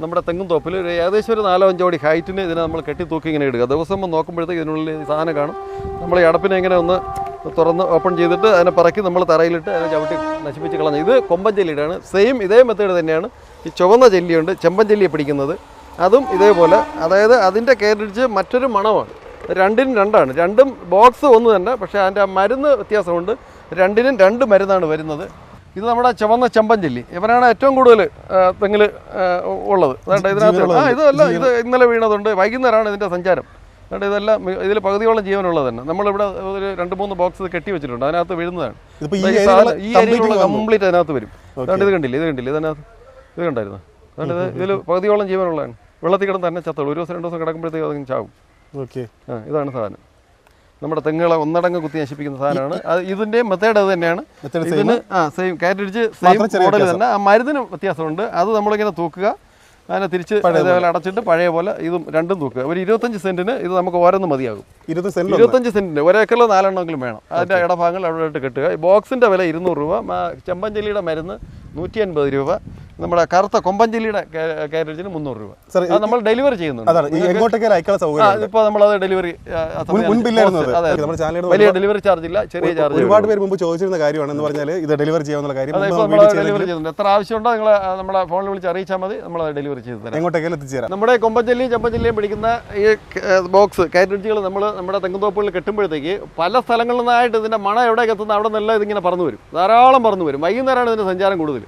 നമ്മുടെ തെങ്ങും തോപ്പിൽ ഒരു ഏകദേശം ഒരു നാലോ അഞ്ചോ അടി ഹൈറ്റിന് ഇതിനെ നമ്മൾ കെട്ടി തൂക്കി ഇങ്ങനെ ഇടുക. ദിവസം നോക്കുമ്പോഴത്തേക്ക് ഇതിനുള്ളിൽ സാധനം കാണും. നമ്മൾ ഈ അടപ്പിനെ ഇങ്ങനെ ഒന്ന് തുറന്ന് ഓപ്പൺ ചെയ്തിട്ട് അതിനെ പറക്കി നമ്മൾ തറയിലിട്ട് അതിനെ ചവിട്ടി നശിപ്പിച്ച് കളഞ്ഞു. ഇത് കൊമ്പൻ ചെല്ലിയുടെയാണ് സെയിം ഇതേ മെത്തേഡ് തന്നെയാണ്. ഈ ചുവന്ന ചെല്ലിയുണ്ട് ചെമ്പൻ ചെല്ലിയെ പിടിക്കുന്നത്. അതും ഇതേപോലെ. അതായത് അതിന്റെ കേരടിച്ച് മറ്റൊരു മണമാണ്. രണ്ടിനും രണ്ടാണ്. രണ്ടും ബോക്സ് ഒന്ന് തന്നെ. പക്ഷേ അതിന്റെ മരുന്ന് വ്യത്യാസമുണ്ട്. രണ്ടിനും രണ്ട് മരുന്നാണ് വരുന്നത്. ഇത് നമ്മുടെ ചുവന്ന ചെമ്പൻ ഇവരാണ് ഇവനാണ് ഏറ്റവും കൂടുതൽ തെങ്ങിൽ ഉള്ളത്. അതുകൊണ്ട് ഇതിനകത്ത് ആ ഇതല്ല ഇത് ഇന്നലെ വീണതുണ്ട്. വൈകുന്നേരമാണ് ഇതിന്റെ സഞ്ചാരം. അതുകൊണ്ട് ഇതെല്ലാം ഇതിൽ പകുതിയോളം ജീവനുള്ളത് തന്നെ. നമ്മളിവിടെ ഒരു രണ്ട് മൂന്ന് ബോക്സ് കെട്ടി വെച്ചിട്ടുണ്ട്. അതിനകത്ത് വീഴുന്നതാണ്. ഈ ഏരിയയിലുള്ള. കംപ്ലീറ്റ് അതിനകത്ത് വരും. അതുകൊണ്ട് ഇത് കണ്ടില്ല? ഇത് കണ്ടില്ല? ഇതിനകത്ത് ഇത് കണ്ടായിരുന്നു? അതുകൊണ്ട് ഇത് ഇതിൽ പകുതിയോളം ജീവനുള്ളതാണ്. വെള്ളത്തിൽ കിടന്ന് തന്നെ ചത്തോളൂ. ഒരു ദിവസം രണ്ട് ദിവസം കിടക്കുമ്പോഴത്തേക്ക് അതിന് ചാവും. ഓക്കെ ആ ഇതാണ് സാധനം. നമ്മുടെ തെങ്ങുകളെ ഒന്നടങ്ങ് കുത്തി നശിപ്പിക്കുന്ന സാധനമാണ്. അത് ഇതിന്റെ മെത്തേഡ് അത് തന്നെയാണ്. ഇതിന് ആ? സെയിം കാറ്റടിച്ച് സെയിം മോഡൽ തന്നെ. ആ മരുന്നിന് വ്യത്യാസമുണ്ട്. അത് നമ്മളിങ്ങനെ തൂക്കുക. അതിനെ തിരിച്ച് അതേപോലെ അടച്ചിട്ട് പഴയ പോലെ ഇതും രണ്ടും തൂക്കുക. ഒരു ഇരുപത്തഞ്ച് സെന്റിന് ഇത് നമുക്ക് ഓരോന്നും മതിയാകും. ഇരുപത്തഞ്ച് സെന്റിന്. ഒരേക്കറിൽ നാലെണ്ണമെങ്കിലും വേണം. അതിന്റെ ഇടഭാഗങ്ങൾ അവിടെ ആയിട്ട് കെട്ടുക. ഈ ബോക്സിന്റെ വില ഇരുന്നൂറ് രൂപ. ചെമ്പഞ്ചലിയുടെ മരുന്ന് നൂറ്റി അൻപത് രൂപ. നമ്മുടെ കറുത്ത കൊമ്പഞ്ചെല്ലിയുടെ കാരേജിന് മുന്നൂറ് രൂപ. അത് നമ്മൾ ഡെലിവറി ചെയ്യുന്നുണ്ട്. എങ്ങോട്ടൊക്കെ ഇപ്പോൾ നമ്മളത് ഡെലിവറി വലിയ ഡെലിവറി ചാർജ് ഇല്ല ചെറിയ ചാർജ് ഒരുപാട് പേര് മുമ്പ് ചോദിച്ചിരുന്ന കാര്യമാണ് എന്ന് പറഞ്ഞാൽ ഇത് ഡെലിവറി ചെയ്യാവുന്ന കാര്യം ഡെലിവറി ചെയ്യുന്നുണ്ട്. എത്ര ആവശ്യമുണ്ടോ നിങ്ങൾ നമ്മളെ ഫോണിൽ വിളിച്ച് അറിയിച്ചാൽ മതി നമ്മൾ ഡെലിവറി ചെയ്ത് തരാം. എങ്ങോട്ടേക്കാലും എത്തിച്ചേരാം നമ്മുടെ കൊമ്പഞ്ചെല്ലിയും ചെമ്പഞ്ചെല്ലിയും പിടിക്കുന്ന ഈ ബോക്സ് കാരേജുകൾ നമ്മൾ നമ്മുടെ തെങ്ങുതോപ്പുകളിൽ കെട്ടുമ്പോഴത്തേക്ക് പല സ്ഥലങ്ങളിൽ നിന്നായിട്ട് ഇതിന്റെ മണ എവിടേക്ക് എത്തുന്ന അവിടെ നിന്നെല്ലാം ഇതിങ്ങനെ പറന്നു വരും. ധാരാളം പറന്നു വരും. വൈകുന്നേരമാണ് ഇതിന്റെ സഞ്ചാരം കൂടുതൽ.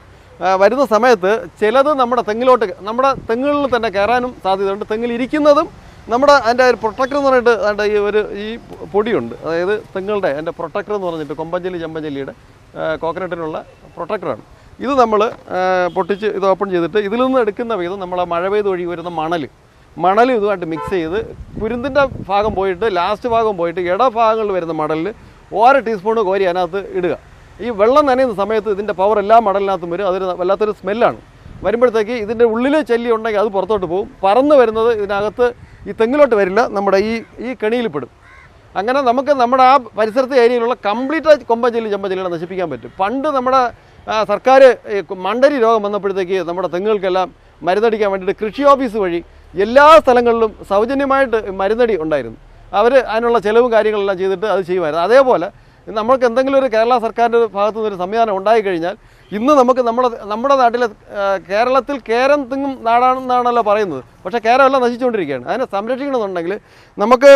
വരുന്ന സമയത്ത് ചിലത് നമ്മുടെ തെങ്ങിലോട്ട് നമ്മുടെ തെങ്ങുകളിൽ തന്നെ കയറാനും സാധ്യതയുണ്ട്. തെങ്ങിൽ ഇരിക്കുന്നതും നമ്മുടെ അതിന്റെ ഒരു പ്രൊട്ടക്ടർ എന്ന് പറഞ്ഞിട്ട് അതിന്റെ ഈ ഒരു ഈ പൊടിയുണ്ട്. അതായത് തെങ്ങുകളുടെ അതിന്റെ പ്രൊട്ടക്ടർ എന്ന് പറഞ്ഞിട്ട് കൊമ്പഞ്ചലി ചെമ്പഞ്ചലിയുടെ കോക്കനട്ടിനുള്ള പ്രൊട്ടക്ടറാണ് ഇത് നമ്മൾ പൊട്ടിച്ച് ഇത് ഓപ്പൺ ചെയ്തിട്ട് ഇതിൽ നിന്ന് എടുക്കുന്ന വിധം നമ്മൾ മഴ പെയ്ത് ഒഴുകി വരുന്ന മണൽ. മണൽ ഇതുമായിട്ട് മിക്സ് ചെയ്ത് കുരുന്തിന്റെ ഭാഗം പോയിട്ട് ലാസ്റ്റ് ഭാഗം പോയിട്ട് ഇടഭാഗങ്ങളിൽ വരുന്ന മണലിൽ ഓരോ ടീസ്പൂൺ കോരി അതിനകത്ത് ഇടുക. ഈ വെള്ളം നനയുന്ന സമയത്ത് ഇതിന്റെ പവർ എല്ലാ മടലിനകത്തും വരും. അതൊരു വല്ലാത്തൊരു സ്മെല്ലാണ് വരുമ്പോഴത്തേക്ക് ഇതിന്റെ ഉള്ളിൽ ചെല്ലി ഉണ്ടെങ്കിൽ അത് പുറത്തോട്ട് പോകും. പറന്ന് വരുന്നത് ഇതിനകത്ത് ഈ തെങ്ങിലോട്ട് വരില്ല. നമ്മുടെ ഈ ഈ കെണിയിൽ പെടും. അങ്ങനെ നമുക്ക് നമ്മുടെ ആ പരിസരത്തെ ഏരിയയിലുള്ള കംപ്ലീറ്റ് കൊമ്പഞ്ചെല്ലി ചെമ്പഞ്ചെല്ലികളെ നശിപ്പിക്കാൻ പറ്റും. പണ്ട് നമ്മുടെ സർക്കാർ മണ്ടരി രോഗം വന്നപ്പോഴത്തേക്ക് നമ്മുടെ തെങ്ങുകൾക്കെല്ലാം മരുന്നടിക്കാൻ വേണ്ടിയിട്ട് കൃഷി ഓഫീസ് വഴി എല്ലാ സ്ഥലങ്ങളിലും സൗജന്യമായിട്ട് മരുന്നടി ഉണ്ടായിരുന്നു. അവർ അതിനുള്ള ചിലവും കാര്യങ്ങളെല്ലാം ചെയ്തിട്ട് അത് ചെയ്യുമായിരുന്നു. അതേപോലെ നമ്മൾക്ക് എന്തെങ്കിലും ഒരു കേരള സർക്കാരിന്റെ ഭാഗത്തു നിന്ന് ഒരു സംവിധാനം ഉണ്ടായിക്കഴിഞ്ഞാൽ ഇന്ന് നമുക്ക് നമ്മുടെ നമ്മുടെ നാട്ടിലെ കേരളത്തിൽ കേരം തിങ്ങും നാടാണെന്നാണല്ലോ പറയുന്നത്. പക്ഷേ കേരളമെല്ലാം നശിച്ചുകൊണ്ടിരിക്കുകയാണ്. അതിനെ സംരക്ഷിക്കണമെന്നുണ്ടെങ്കിൽ നമുക്ക്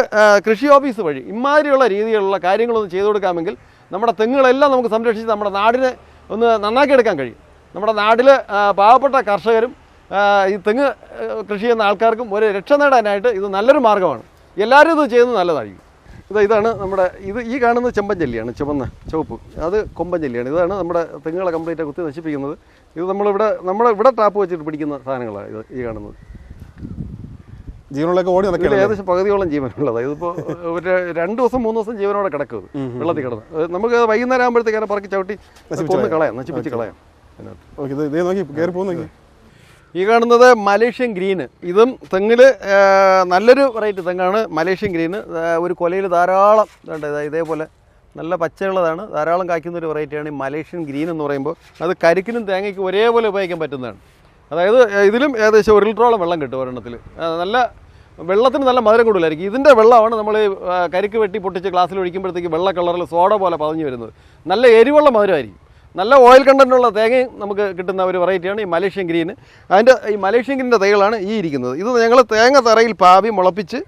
കൃഷി ഓഫീസ് വഴി ഇമാതിരിയുള്ള രീതിയിലുള്ള കാര്യങ്ങളൊന്നും ചെയ്തു കൊടുക്കാമെങ്കിൽ നമ്മുടെ തെങ്ങുകളെല്ലാം നമുക്ക് സംരക്ഷിച്ച് നമ്മുടെ നാടിനെ ഒന്ന് നന്നാക്കിയെടുക്കാൻ കഴിയും. നമ്മുടെ നാട്ടിൽ പാവപ്പെട്ട കർഷകരും ഈ തെങ്ങ് കൃഷി ചെയ്യുന്ന ആൾക്കാർക്കും ഒരു രക്ഷ നേടാനായിട്ട് ഇത് നല്ലൊരു മാർഗമാണ് എല്ലാവരും ഇത് ചെയ്യുന്നത് നല്ലതായിരിക്കും. ഇത് ഇതാണ് നമ്മുടെ ഇത് ഈ കാണുന്നത് ചെമ്പഞ്ചെല്ലിയാണ് ചുവന്ന ചുവപ്പ്. അത് കൊമ്പൻ കൊമ്പഞ്ചെല്ലിയാണ് ഇതാണ് നമ്മുടെ തെങ്ങുകളെ കംപ്ലീറ്റ് കുത്തി നശിപ്പിക്കുന്നത്. ഇത് നമ്മളിവിടെ നമ്മുടെ ഇവിടെ ടാപ്പ് വെച്ചിട്ട് പിടിക്കുന്ന സാധനങ്ങളാണ് ഇത് ഈ കാണുന്നത്. ജീവനുള്ളൊക്കെ ഓടി നടക്കുക ഏകദേശം പകുതിയോളം ജീവനുള്ളതാണ് ഇതിപ്പോൾ ഒരു രണ്ട് ദിവസം മൂന്ന് ദിവസം ജീവനോടെ കിടക്കും വെള്ളത്തിൽ കിടന്ന്. നമുക്ക് വൈകുന്നേരം ആകുമ്പോഴത്തേക്കാണ് പറക്കി ചവിട്ടി കൊന്ന് കളയാം. നശിപ്പിച്ച് കളയാം. ഓക്കെ ഇത് നോക്കി കയറി പോകുന്നു ഈ കാണുന്നത് മലേഷ്യൻ ഗ്രീന് ഇതും തെങ്ങിൽ നല്ലൊരു വെറൈറ്റി തെങ്ങാണ്. മലേഷ്യൻ ഗ്രീന് ഒരു കൊലയിൽ ധാരാളം ഇതേപോലെ നല്ല പച്ചയുള്ളതാണ്. ധാരാളം കായ്ക്കുന്ന ഒരു വെറൈറ്റിയാണ് ഈ മലേഷ്യൻ ഗ്രീൻ എന്ന് പറയുമ്പോൾ. അത് കരിക്കിനും തേങ്ങയ്ക്കും ഒരേപോലെ ഉപയോഗിക്കാൻ പറ്റുന്നതാണ്. അതായത് ഇതിലും ഏകദേശം ഒരു ലിറ്ററോളം വെള്ളം കിട്ടും ഒരെണ്ണത്തിൽ നല്ല വെള്ളത്തിന് നല്ല മധുരം കൂടുതലായിരിക്കും. ഇതിന്റെ വെള്ളമാണ് നമ്മൾ കരിക്ക് വെട്ടി പൊട്ടിച്ച് ഗ്ലാസ്സിൽ ഒഴിക്കുമ്പോഴത്തേക്ക് വെള്ള കളറിൽ സോഡ പോലെ പതഞ്ഞു വരുന്നത്. നല്ല എരിവുള്ള മധുരമായിരിക്കും. നല്ല ഓയിൽ കണ്ടന്റുള്ള തേങ്ങയും നമുക്ക് കിട്ടുന്ന ഒരു വെറൈറ്റിയാണ് ഈ മലേഷ്യൻ ഗ്രീൻ അതിന്റെ ഈ മലേഷ്യൻ ഗ്രീന്റെ തൈകളാണ് ഈ ഇരിക്കുന്നത്. ഇത് ഞങ്ങൾ തേങ്ങ തറയിൽ പാവി മുളപ്പിച്ച്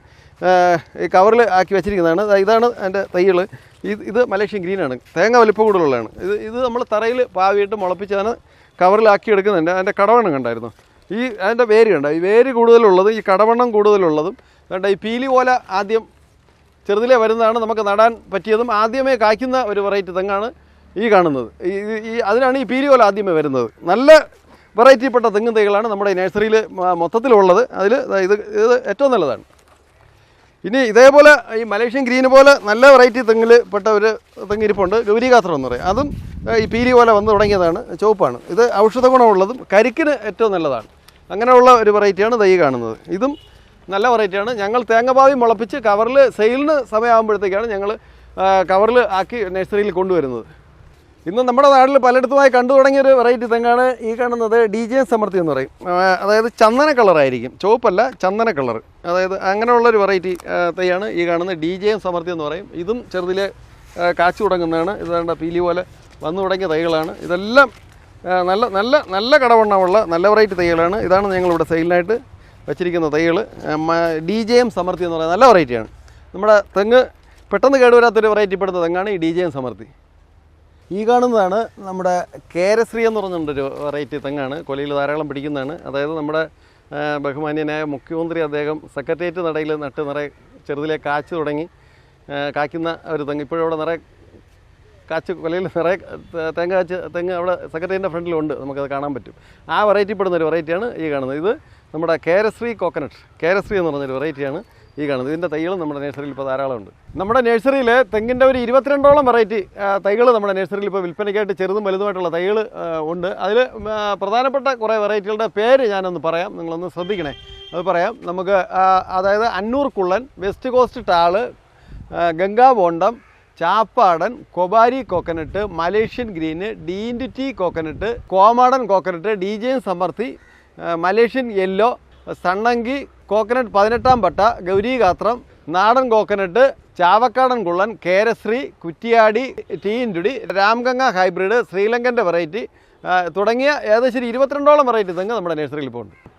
ഈ കവറിൽ ആക്കി വെച്ചിരിക്കുന്നതാണ്. ഇതാണ് അതിന്റെ തൈകൾ ഇത് ഇത് മലേഷ്യൻ ഗ്രീനാണ് തേങ്ങ വലിപ്പം കൂടുതലുള്ളതാണ്. ഇത് ഇത് നമ്മൾ തറയിൽ പാവിയിട്ട് മുളപ്പിച്ചാണ് കവറിലാക്കി എടുക്കുന്നുണ്ട്. അതിന്റെ കടവണ്ണം കണ്ടായിരുന്നു. ഈ അതിന്റെ വേര് കണ്ട? ഈ വേര് കൂടുതലുള്ളതും ഈ കടവണ്ണം കൂടുതലുള്ളതും വേണ്ട ഈ പീലി പോല ആദ്യം ചെറുതിലേ വരുന്നതാണ് നമുക്ക് നടാൻ പറ്റിയതും ആദ്യമേ കായ്ക്കുന്ന ഒരു വെറൈറ്റി തെങ്ങാണ്. ഈ കാണുന്നത്. ഈ അതിനാണ് ഈ പീലിയോല പോലെ ആദ്യമേ വരുന്നത്. നല്ല വെറൈറ്റിപ്പെട്ട തെങ്ങും തൈകളാണ് നമ്മുടെ നഴ്സറിയിൽ മൊത്തത്തിലുള്ളത്. അതിൽ ഇത് ഇത് ഏറ്റവും നല്ലതാണ്. ഇനി ഇതേപോലെ ഈ മലേഷ്യൻ ഗ്രീൻ പോലെ നല്ല വെറൈറ്റി തെങ്ങിൽ പെട്ട ഒരു തെങ്ങിരിപ്പുണ്ട്. ഗൗരികാത്രം എന്ന് പറയും. അതും ഈ പീലി പോലെ വന്ന് തുടങ്ങിയതാണ്. ചുവപ്പാണ്. ഇത് ഔഷധ ഗുണമുള്ളതും കരിക്കിന് ഏറ്റവും നല്ലതാണ്. അങ്ങനെയുള്ള ഒരു വെറൈറ്റിയാണ് തൈ കാണുന്നത്. ഇതും നല്ല വെറൈറ്റിയാണ്. ഞങ്ങൾ തേങ്ങപാവി മുളപ്പിച്ച് കവറിൽ സെയിലിന് സമയമാകുമ്പോഴത്തേക്കാണ് ഞങ്ങൾ കവറിൽ ആക്കി നഴ്സറിയിൽ കൊണ്ടുവരുന്നത്. ഇന്ന് നമ്മുടെ നാട്ടിൽ പലയിടത്തുമായി കണ്ടു തുടങ്ങിയ ഒരു വെറൈറ്റി തെങ്ങാണ് ഈ കാണുന്നത്. ഡി ജെ സമൃദ്ധി എന്ന് പറയും. അതായത് ചന്ദന കളറായിരിക്കും ചുവപ്പല്ല ചന്ദന കളർ അതായത് അങ്ങനെയുള്ളൊരു വെറൈറ്റി തൈയാണ് ഈ കാണുന്നത്. ഡി ജെ സമൃദ്ധി എന്ന് പറയും. ഇതും ചെറുതിലെ കാച്ചു തുടങ്ങുന്നതാണ്. ഇതാണ്ട് പീലി പോലെ വന്നു തുടങ്ങിയ തൈകളാണ്. ഇതെല്ലാം നല്ല നല്ല നല്ല കടവണ്ണമുള്ള നല്ല വെറൈറ്റി തൈകളാണ്. ഇതാണ് ഞങ്ങളിവിടെ സെയിലിനായിട്ട് വെച്ചിരിക്കുന്ന തൈകൾ ഡി ജെ എം സമൃദ്ധി എന്ന് പറയുന്നത് നല്ല വെറൈറ്റിയാണ് നമ്മുടെ തെങ്ങ് പെട്ടെന്ന് കേടുവരാത്തൊരു വെറൈറ്റി പെടുന്ന തെങ്ങാണ് ഈ ഡി ജെ എം സമൃദ്ധി ഈ കാണുന്നതാണ് നമ്മുടെ കേരശ്രീ എന്ന് പറഞ്ഞിട്ടൊരു വെറൈറ്റി തെങ്ങാണ്. കൊലയിൽ ധാരാളം പിടിക്കുന്നതാണ്. അതായത് നമ്മുടെ ബഹുമാന്യനായ മുഖ്യമന്ത്രി അദ്ദേഹം സെക്രട്ടേറിയറ്റ് നടയിൽ നട്ട് നിറയെ ചെറുതിലെ കാച്ചു തുടങ്ങി കായ്ക്കുന്ന ഒരു തെങ്ങ്. ഇപ്പോഴും അവിടെ നിറയെ കാച്ച് കൊലയിൽ നിറയെ തേങ്ങ കാച്ച് തെങ്ങ് അവിടെ സെക്രട്ടേറിയറ്റിന്റെ ഫ്രണ്ടിലുണ്ട് നമുക്കത് കാണാൻ പറ്റും. ആ വെറൈറ്റി പെടുന്ന ഒരു വെറൈറ്റിയാണ് ഈ കാണുന്നത്. ഇത് നമ്മുടെ കേരശ്രീ കോക്കനട്ട് കേരശ്രീ എന്ന് പറഞ്ഞൊരു വെറൈറ്റിയാണ് ഈ കാണുന്നത്. ഇതിന്റെ തൈകളും നമ്മുടെ നേഴ്സറിയിൽ ഇപ്പോൾ ധാരാളമുണ്ട്. നമ്മുടെ നേഴ്സറിയിൽ തെങ്ങിന്റെ ഒരു ഇരുപത്തിരണ്ടോളം വെറൈറ്റി തൈകൾ നമ്മുടെ നേഴ്സറിയിൽ ഇപ്പോൾ വിൽപ്പനയ്ക്കായിട്ട് ചെറുതും വലുതുമായിട്ടുള്ള തൈകൾ ഉണ്ട്. അതിൽ പ്രധാനപ്പെട്ട കുറേ വെറൈറ്റികളുടെ പേര് ഞാനൊന്ന് പറയാം. നിങ്ങളൊന്ന് ശ്രദ്ധിക്കണേ. അത് പറയാം. നമുക്ക് അതായത് അന്നൂർ കുള്ളൻ west coast tall Gangabondam Ganga Bondam ചാപ്പാടൻ കൊബാരി coconut Malaysian green T coconut Komadan coconut D J സമർത്തി Malaysian yellow സണ്ണങ്കി coconut പതിനെട്ടാം പട്ട ഗൗരീഗാത്രം നാടൻ കോക്കനട്ട് ചാവക്കാടൻ കുള്ളൻ കേരശ്രീ കുറ്റിയാടി ടീന്റുടി രാംഗംഗ ഹൈബ്രിഡ് ശ്രീലങ്കന്റെ വെറൈറ്റി തുടങ്ങിയ ഏകദേശം ഇരുപത്തിരണ്ടോളം വെറൈറ്റി തെങ്ങ് നമ്മുടെ നഴ്സറിയിൽ ഇപ്പോൾ ഉണ്ട്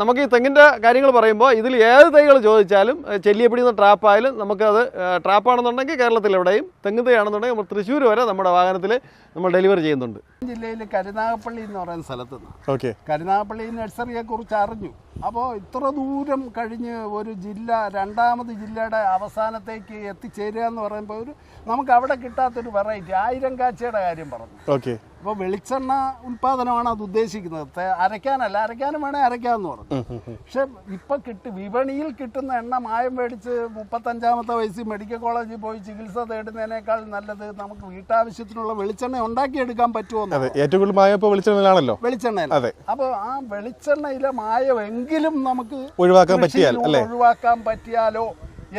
നമുക്ക് ഈ തെങ്ങിന്റെ കാര്യങ്ങൾ പറയുമ്പോൾ ഇതിൽ ഏത് തൈകൾ ചോദിച്ചാലും ചെല്ലിയപ്പിടിയുന്ന ട്രാപ്പായാലും നമുക്കത് ട്രാപ്പാണെന്നുണ്ടെങ്കിൽ കേരളത്തിൽ എവിടെയും തെങ്ങ് തൈയാണെന്നുണ്ടെങ്കിൽ നമ്മൾ തൃശ്ശൂർ വരെ നമ്മുടെ വാഹനത്തിൽ നമ്മൾ ഡെലിവറി ചെയ്യുന്നുണ്ട്. ജില്ലയിൽ കരുനാഗപ്പള്ളി എന്ന് പറയുന്ന സ്ഥലത്ത് നിന്ന് ഓക്കെ. കരുനാഗപ്പള്ളി നഴ്സറിയെ കുറിച്ച് അറിഞ്ഞു. അപ്പോൾ ഇത്ര ദൂരം കഴിഞ്ഞ് ഒരു ജില്ല രണ്ടാമത് ജില്ലയുടെ അവസാനത്തേക്ക് എത്തിച്ചേരുക എന്ന് പറയുമ്പോൾ ഒരു നമുക്ക് അവിടെ കിട്ടാത്തൊരു വെറൈറ്റി ആയിരം കാച്ചയുടെ കാര്യം പറഞ്ഞു. ഓക്കെ. അപ്പോൾ വെളിച്ചെണ്ണ ഉൽപ്പാദനമാണ് അത് ഉദ്ദേശിക്കുന്നത്. അരയ്ക്കാനല്ല അരയ്ക്കാനും വേണേൽ അരയ്ക്കാമെന്ന് പറഞ്ഞു. പക്ഷെ ഇപ്പം കിട്ടി വിപണിയിൽ കിട്ടുന്ന എണ്ണ മായം മേടിച്ച് മുപ്പത്തഞ്ചാമത്തെ വയസ്സിൽ മെഡിക്കൽ കോളേജിൽ പോയി ചികിത്സ തേടുന്നതിനേക്കാൾ നല്ലത് നമുക്ക് വീട്ടാവശ്യത്തിനുള്ള വെളിച്ചെണ്ണ ഉണ്ടാക്കിയെടുക്കാൻ പറ്റുമോ ഏറ്റവും കൂടുതൽ മായ ഇപ്പോൾ വെളിച്ചെണ്ണയിലാണല്ലോ. വെളിച്ചെണ്ണ അതെ. അപ്പോൾ ആ വെളിച്ചെണ്ണയിലെ മായമെങ്കിലും നമുക്ക് ഒഴിവാക്കാൻ പറ്റിയാൽ ഒഴിവാക്കാൻ പറ്റിയാലോ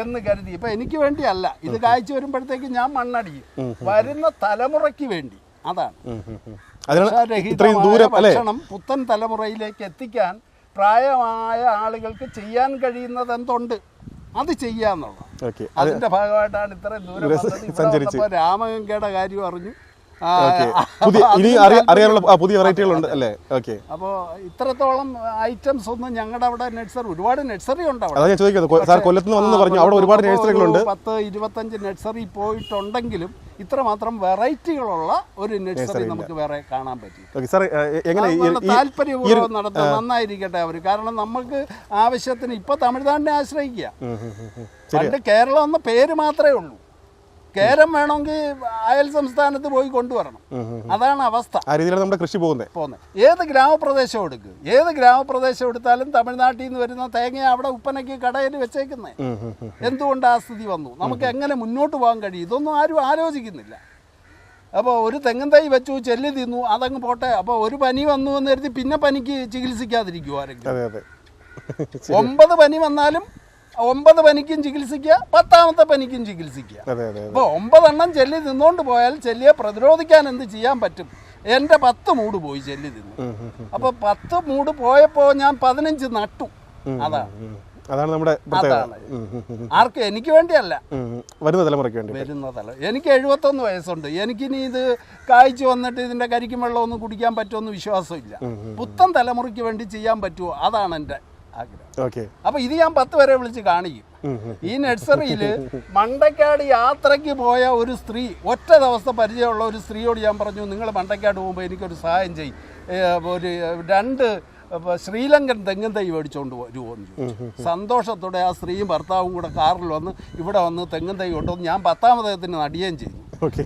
എന്ന് കരുതി. ഇപ്പൊ എനിക്ക് വേണ്ടിയല്ല ഇത് കാഴ്ച വരുമ്പോഴത്തേക്ക് ഞാൻ മണ്ണടിക്കും. വരുന്ന തലമുറയ്ക്ക് വേണ്ടി. അതാണ്. ഭക്ഷണം പുത്തൻ തലമുറയിലേക്ക് എത്തിക്കാൻ പ്രായമായ ആളുകൾക്ക് ചെയ്യാൻ കഴിയുന്നത് എന്തുണ്ട് അത് ചെയ്യാന്നുള്ളത് അതിന്റെ ഭാഗമായിട്ടാണ് ഇത്രയും ദൂരം. രാമഗംഗയുടെ കാര്യം അറിഞ്ഞു. പുതിയ ഇനി അറിയ- അറിയാനുള്ള പുതിയ വെറൈറ്റികളുണ്ട് അല്ലേ? ഓക്കെ അപ്പോൾ ഇത്രത്തോളം ഐറ്റംസ് ഒന്നും ഞങ്ങളുടെ അവിടെ നഴ്സറി ഒരുപാട് നഴ്സറി ഉണ്ട് അവിടെ. ഞാൻ ചോദിക്കുന്നത്. സാർ കൊല്ലത്ത് നിന്ന് വന്നെന്ന് പറഞ്ഞു. അവിടെ ഒരുപാട് നഴ്സറികളുണ്ട് പത്ത് ഇരുപത്തഞ്ച് നഴ്സറി പോയിട്ടുണ്ടെങ്കിലും ഇത്രമാത്രം വെറൈറ്റികളുള്ള ഒരു നഴ്സറി നമുക്ക് വേറെ കാണാൻ പറ്റും സാർ എങ്ങനെ താല്പര്യപൂർവം നടത്തുക നന്നായിരിക്കട്ടെ അവർ കാരണം നമുക്ക് ആവശ്യത്തിന് ഇപ്പൊ തമിഴ്നാടിനെ ആശ്രയിക്കുക. പണ്ട് കേരളം എന്ന പേര് മാത്രമേ ഉള്ളൂ. കേരം വേണമെങ്കിൽ അയൽ സംസ്ഥാനത്ത് പോയി കൊണ്ടുവരണം. അതാണ് അവസ്ഥ. ആ രീതിയിലാണ് നമ്മുടെ കൃഷി പോകുന്നത് പോകുന്നത് ഏത് ഗ്രാമപ്രദേശം എടുക്കുക ഏത് ഗ്രാമപ്രദേശം എടുത്താലും തമിഴ്നാട്ടിൽ നിന്ന് വരുന്ന തേങ്ങ അവിടെ ഉപ്പനയ്ക്ക് കടയിൽ വെച്ചേക്കുന്നത് എന്തുകൊണ്ട് ആ സ്ഥിതി വന്നു? നമുക്ക് എങ്ങനെ മുന്നോട്ട് പോകാൻ കഴിയും? ഇതൊന്നും ആരും ആലോചിക്കുന്നില്ല. അപ്പോൾ ഒരു തെങ്ങും തൈ വെച്ചു ചെല്ലി തിന്നു അതങ്ങ് പോട്ടെ. അപ്പോൾ ഒരു പനി വന്നു എന്ന് കരുതി പിന്നെ പനിക്ക് ചികിത്സിക്കാതിരിക്കുമോ ആരെങ്കിലും? ഒമ്പത് പനി വന്നാലും ഒമ്പത് പനിക്കും ചികിത്സിക്കുക പത്താമത്തെ പനിക്കും ചികിത്സിക്കുക. അപ്പോൾ ഒമ്പതെണ്ണം ചെല്ലി നിന്നുകൊണ്ട് പോയാൽ ചെല്ലിയെ പ്രതിരോധിക്കാൻ എന്ത് ചെയ്യാൻ പറ്റും? എന്റെ പത്ത് മൂട് പോയി ചെല്ലി തിന്നു. ഉം. അപ്പോൾ പത്ത് മൂട് പോയപ്പോൾ ഞാൻ പതിനഞ്ച് നട്ടു. അതാണ് അതാണ്. നമ്മുടെ ആർക്ക് എനിക്ക് വേണ്ടിയല്ല. വരുന്ന തലമുറയ്ക്ക് വേണ്ടി വരുന്ന തല എനിക്ക് എഴുപത്തൊന്ന് വയസ്സുണ്ട്. എനിക്കിനി ഇത് കായ്ച്ചു വന്നിട്ട് ഇതിന്റെ കരിക്കും വെള്ളമൊന്നും കുടിക്കാൻ പറ്റുമെന്ന് വിശ്വാസമില്ല. പുത്തൻ തലമുറയ്ക്ക് വേണ്ടി ചെയ്യാൻ പറ്റുമോ? അതാണ് എന്റെ ആഗ്രഹം. അപ്പോൾ ഇത് ഞാൻ പത്ത് വരെ വിളിച്ച് കാണിക്കും. ഈ നഴ്സറിയിൽ മണ്ടക്കാട് യാത്രയ്ക്ക് പോയ ഒരു സ്ത്രീ ഒറ്റ ദിവസത്തെ പരിചയമുള്ള ഒരു സ്ത്രീയോട് ഞാൻ പറഞ്ഞു നിങ്ങൾ മണ്ടക്കാട് പോകുമ്പോൾ എനിക്കൊരു സഹായം ചെയ്യും. ഒരു രണ്ട് ശ്രീലങ്കൻ തെങ്ങും തൈ മേടിച്ചുകൊണ്ട് ചോദിച്ചു. സന്തോഷത്തോടെ ആ സ്ത്രീയും ഭർത്താവും കൂടെ കാറിൽ വന്ന് ഇവിടെ വന്ന് തെങ്ങും തൈ കൊണ്ടുവന്ന് ഞാൻ പത്താമതയത്തിന് നടിയേം ചെയ്തു.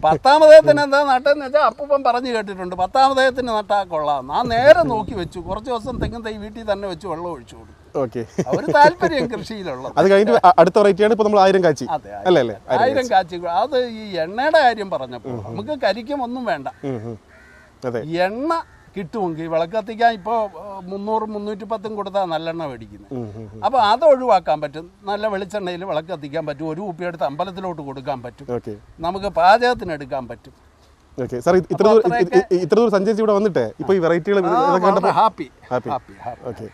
പത്താമതയത്തിന് എന്താ നട്ടെന്ന് വെച്ചാൽ അപ്പൂപ്പൻ പറഞ്ഞു കേട്ടിട്ടുണ്ട് പത്താമതയത്തിന് നട്ടാ കൊള്ളാം. ആ നേരെ നോക്കി വെച്ചു. കുറച്ച് ദിവസം തെങ്ങും തൈ വീട്ടിൽ തന്നെ വെച്ച് വെള്ളം ഒഴിച്ചു കൊടുത്തു. ഓക്കെ. ഒരു താല്പര്യം കൃഷിയിലുള്ളത്. അത് കഴിഞ്ഞിട്ട് അടുത്ത വെറൈറ്റിയാണ് ഇപ്പോൾ നമ്മൾ ആയിരം കാച്ചി. അതെ അല്ലേ അല്ലേ? ആയിരം കാച്ചി. അത് ഈ എണ്ണയുടെ കാര്യം പറഞ്ഞപ്പോൾ നമുക്ക് കരിക്കും ഒന്നും വേണ്ട. അതെ. എണ്ണ കിട്ടുമെങ്കിൽ വിളക്കത്തിക്കാൻ ഇപ്പോൾ മുന്നൂറ് മുന്നൂറ്റി പത്തും കൊടുത്താൽ നല്ലെണ്ണ മേടിക്കുന്നത്. അപ്പോൾ അത് ഒഴിവാക്കാൻ പറ്റും. നല്ല വെളിച്ചെണ്ണയിൽ വിളക്ക് കത്തിക്കാൻ പറ്റും. ഒരു കുപ്പിയെടുത്ത് അമ്പലത്തിലോട്ട് കൊടുക്കാൻ പറ്റും. നമുക്ക് പാചകത്തിന് എടുക്കാൻ പറ്റും. ഓക്കെ. സാർ ഇത്ര ദൂരം ഇത്ര ദൂരം സഞ്ചരിച്ച് ഇവിടെ വന്നിട്ടേ? ഇപ്പോൾ ഈ വെറൈറ്റികൾ ഹാപ്പി. Happy happy. ഓക്കെ.